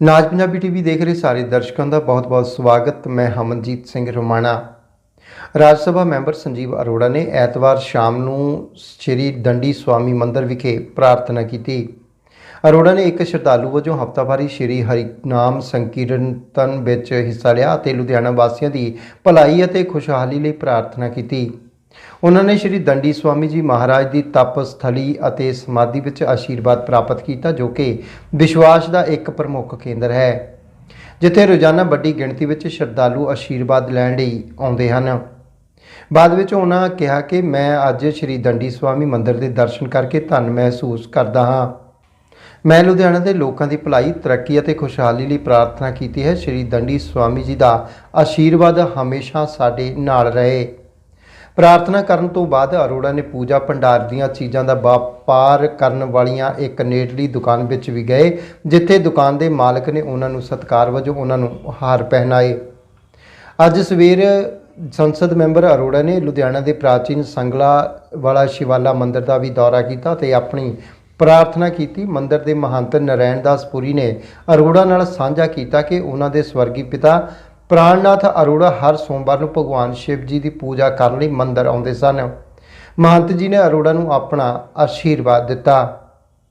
ਨਾਜ Punjabi TV ਦੇਖ ਰਹੇ ਸਾਰੇ ਦਰਸ਼ਕਾਂ ਦਾ ਬਹੁਤ-ਬਹੁਤ ਸਵਾਗਤ। ਮੈਂ ਹਮਨਜੀਤ ਸਿੰਘ ਰੋਮਾਣਾ। ਰਾਜ ਸਭਾ ਮੈਂਬਰ ਸੰਜੀਵ ਅਰੋੜਾ ਨੇ ਐਤਵਾਰ ਸ਼ਾਮ ਨੂੰ ਸ੍ਰੀ ਦੰਡੀ ਸਵਾਮੀ ਮੰਦਿਰ ਵਿਖੇ ਪ੍ਰਾਰਥਨਾ ਕੀਤੀ। ਅਰੋੜਾ ਨੇ ਇੱਕ ਸ਼ਰਧਾਲੂ ਵਜੋਂ ਹਫ਼ਤਾਵਾਰੀ ਸ੍ਰੀ ਹਰਿਨਾਮ ਸੰਕੀਰਤਨ ਵਿੱਚ ਹਿੱਸਾ ਲਿਆ ਅਤੇ ਲੁਧਿਆਣਾ ਵਾਸੀਆਂ ਦੀ ਭਲਾਈ ਅਤੇ ਖੁਸ਼ਹਾਲੀ ਲਈ ਪ੍ਰਾਰਥਨਾ ਕੀਤੀ। ਉਹਨਾਂ ਨੇ ਸ੍ਰੀ ਦੰਡੀ ਸਵਾਮੀ ਜੀ ਮਹਾਰਾਜ ਦੀ ਤਪ ਸਥਲੀ ਅਤੇ ਸਮਾਧੀ ਵਿੱਚ ਆਸ਼ੀਰਵਾਦ ਪ੍ਰਾਪਤ ਕੀਤਾ, ਜੋ ਕਿ ਵਿਸ਼ਵਾਸ ਦਾ ਇੱਕ ਪ੍ਰਮੁੱਖ ਕੇਂਦਰ ਹੈ, ਜਿੱਥੇ ਰੋਜ਼ਾਨਾ ਵੱਡੀ ਗਿਣਤੀ ਵਿੱਚ ਸ਼ਰਧਾਲੂ ਆਸ਼ੀਰਵਾਦ ਲੈਣ ਲਈ ਆਉਂਦੇ ਹਨ। ਬਾਅਦ ਵਿੱਚ ਉਹਨਾਂ ਕਿਹਾ ਕਿ ਮੈਂ ਅੱਜ ਸ੍ਰੀ ਦੰਡੀ ਸਵਾਮੀ ਮੰਦਿਰ ਦੇ ਦਰਸ਼ਨ ਕਰਕੇ ਧੰਨ ਮਹਿਸੂਸ ਕਰਦਾ ਹਾਂ। ਮੈਂ ਲੁਧਿਆਣਾ ਦੇ ਲੋਕਾਂ ਦੀ ਭਲਾਈ, ਤਰੱਕੀ ਅਤੇ ਖੁਸ਼ਹਾਲੀ ਲਈ ਪ੍ਰਾਰਥਨਾ ਕੀਤੀ ਹੈ, ਸ੍ਰੀ ਦੰਡੀ ਸਵਾਮੀ ਜੀ ਦਾ ਆਸ਼ੀਰਵਾਦ ਹਮੇਸ਼ਾ ਸਾਡੇ ਨਾਲ ਰਹੇ। ਪ੍ਰਾਰਥਨਾ ਕਰਨ ਤੋਂ ਬਾਅਦ ਅਰੋੜਾ ਨੇ ਪੂਜਾ ਭੰਡਾਰ ਦੀਆਂ ਚੀਜ਼ਾਂ ਦਾ ਵਪਾਰ ਕਰਨ ਵਾਲੀਆਂ ਇੱਕ ਨੇੜਲੀ ਦੁਕਾਨ ਵਿੱਚ ਵੀ ਗਏ, ਜਿੱਥੇ ਦੁਕਾਨ ਦੇ ਮਾਲਕ ਨੇ ਉਹਨਾਂ ਨੂੰ ਸਤਿਕਾਰ ਵਜੋਂ ਉਹਨਾਂ ਨੂੰ ਹਾਰ ਪਹਿਨਾਏ। ਅੱਜ ਸਵੇਰ ਸੰਸਦ ਮੈਂਬਰ ਅਰੋੜਾ ਨੇ ਲੁਧਿਆਣਾ ਦੇ ਪ੍ਰਾਚੀਨ ਸੰਗਲਾ ਵਾਲਾ ਸ਼ਿਵਾਲਾ ਮੰਦਿਰ ਦਾ ਵੀ ਦੌਰਾ ਕੀਤਾ ਤੇ ਆਪਣੀ ਪ੍ਰਾਰਥਨਾ ਕੀਤੀ। ਮੰਦਿਰ ਦੇ ਮਹੰਤ ਨਰੈਣ ਦਾਸ ਪੁਰੀ ਨੇ ਅਰੋੜਾ ਨਾਲ ਸਾਂਝਾ ਕੀਤਾ ਕਿ ਉਹਨਾਂ ਦੇ ਸਵਰਗੀ ਪਿਤਾ ਪ੍ਰਾਣਨਾਥ ਅਰੋੜਾ ਹਰ ਸੋਮਵਾਰ ਨੂੰ ਭਗਵਾਨ ਸ਼ਿਵ ਜੀ ਦੀ ਪੂਜਾ ਕਰਨ ਲਈ ਮੰਦਰ ਆਉਂਦੇ ਸਨ। ਮਹੰਤ ਜੀ ਨੇ ਅਰੋੜਾ ਨੂੰ ਆਪਣਾ ਆਸ਼ੀਰਵਾਦ ਦਿੱਤਾ।